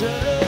return.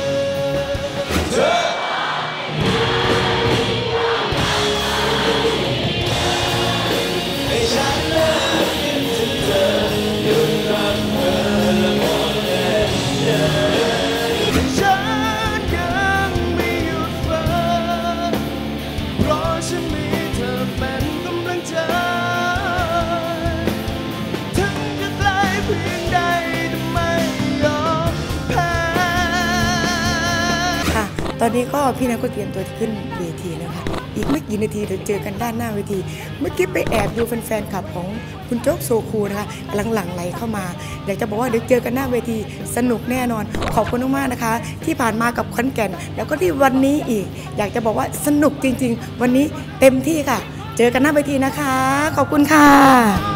ตอนนี้ก็พี่นัทก็เตรียมตัวขึ้นเวทีแล้วค่ะอีกไม่กี่นาทีเดี๋ยวเจอกันด้านหน้าเวที เมื่อกี้ไปแอบดูแฟนๆขับของคุณโจ๊กโซคูนะคะกำลังหลั่งไหลเข้ามาอยากจะบอกว่าเดี๋ยวเจอกันหน้าเวทีสนุกแน่นอน ขอบคุณมากๆนะคะ ที่ผ่านมากับคอนแก่น แล้วก็ที่วันนี้อีก อยากจะบอกว่าสนุกจริง ๆ วันนี้เต็มที่ค่ะ เจอกันหน้าเวทีนะคะ ขอบคุณค่ะ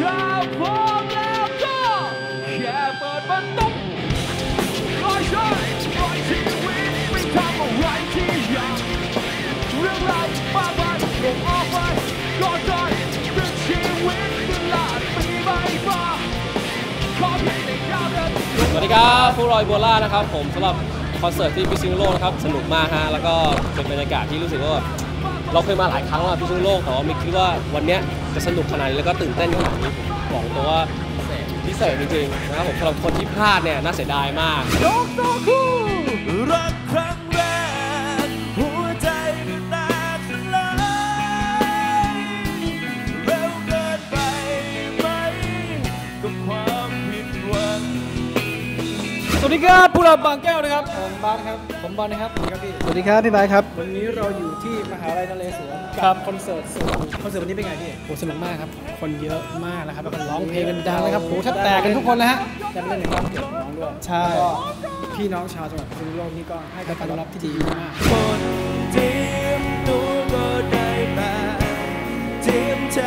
ถ้าพร้อมแล้วก็แค่เปิดประตูร้อยชายร้อยชีวิตไม่ทำอะไรที่อยากเรื่องราวมากมายลงออกไปก็ได้เรื่องชีวิตตลาดปีใบฟ้าขอเพียงได้ก้าวเดินสวัสดีครับผู้ลอยโบล่านะครับ ผมสำหรับคอนเสิร์ตที่พิซซิโนโลนะครับสนุกมากฮะแล้วก็เป็นบรรยากาศที่รู้สึกว่าแบบ เราเคยมาหลายครั้งแล้วพิซซิโนโลกแต่ว่าไม่คิดว่าวันเนี้ยจะสนุกขนาดนี้แล้วก็ตื่นเต้นขนาดนี้บอกตัวว่าพิเศษจริงๆนะครับผมสำหรับคนที่พลาดเนี่ยน่าเสียดายมาก ยกตัวคู่รักครั้งแรกหัวใจก็แตกสลายเร็วเกินไปไหมกับความผิดหวัง วัสดีครับผู้รับบางแก้วนะครับ ผมบาสครับ ผมบอลนะครับสวัสดีครับพี่ สวัสดีครับพี่บาสครับ วันนี้เราอยู่ที่มหาลัยนเรศวรกับคอนเสิร์ตสนุกคอนเสิร์ตวันนี้เป็นไงพี่โหสนุกมากครับ คนเยอะมากนะครับแล้วก็ร้องเพลงกันดังนะครับโหแทบแตกกันทุกคนเลยฮะได้ไปเล่นในความเก่งของน้องด้วยใช่ก็พี่น้องชาวจังหวัดพิษณุโลกนี่ก็ให้การต้อนรับที่ดีมากคนเตรียมตัวก็ได้แต่เตรียมใจ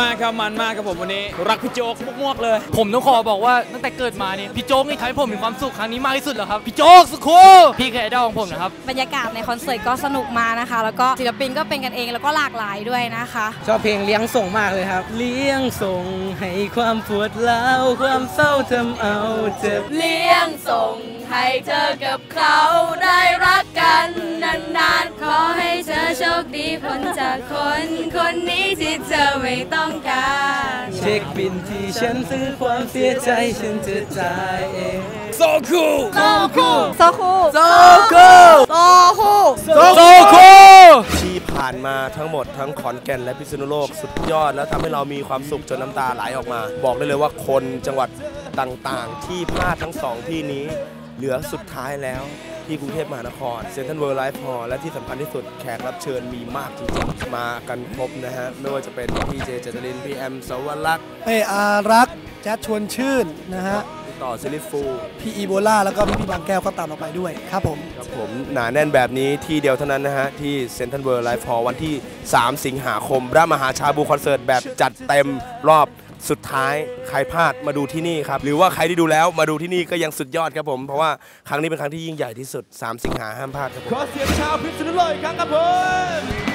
มากครับมันมากครับผมวันนี้ รักพี่โจ๊กมวกๆเลย ผมต้องขอบอกว่าตั้งแต่เกิดมาเนี่ยพี่โจ๊กนี่ทำให้ผมมีความสุขครั้งนี้มากที่สุดแล้วครับพี่โจ๊กสุขุพี่คือไอดอลของผมนะครับบรรยากาศในคอนเสิร์ตก็สนุกมานะคะ แล้วก็ศิลปินก็เป็นกันเองแล้วก็หลากหลายด้วยนะคะชอบเพลงเลี้ยงส่งมากเลยครับ เลี้ยงส่งให้ความปวดร้าวความเศร้าทำเอาเจ็บเลี้ยงส่งให้เธอกับเขาได้รักกันนาน คดีพ้นจากคนคนนี้ที่เธอไม่ต้องการ เช็คบินที่ฉันซื้อความเสียใจฉันจะจ่ายเองโซคูโซคูโซคูโซคูโซคูโซคูที่ผ่านมาทั้งหมดทั้งขอนแก่นและพิษณุโลกสุดยอด แล้วทำให้เรามีความสุขจนน้ำตาไหลออกมา บอกได้เลยว่าคนจังหวัดต่างๆ ที่พลาดทั้งสองที่นี้ เหลือสุดท้ายแล้วที่กรุงเทพมหานครเซ็นทรัลเวิลด์ไลฟ์พอและที่สำคัญที่สุดแขกรับเชิญมีมากจริงๆ มากันครบนะฮะ ไม่ว่าจะเป็นพี่เจเจตลิน พี่แอมสวรักษ์เออารักษ์แจ๊ดชวนชื่นนะฮะ ต่อซิลิฟูพี่อีโบล่าแล้วก็พี่พี่บางแก้วก็ตามเราไปด้วยครับผมครับผมหนาแน่นแบบนี้ที่เดียวเท่านั้นนะฮะ ที่เซ็นทรัลเวิลด์ไลฟ์พอวันที่ 3 สิงหาคมพระมหาชาบูคอนเสิร์ตแบบจัดเต็มรอบสุดท้ายใครพลาดมาดูที่นี่ครับ หรือว่าใครที่ดูแล้วมาดูที่นี่ก็ยังสุดยอดครับผม เพราะว่าครั้งนี้เป็นครั้งที่ยิ่งใหญ่ที่สุด 3 สิงหาห้ามพลาดครับผมขอเสียงชาวพิษณุโลกอีกครั้งครับผม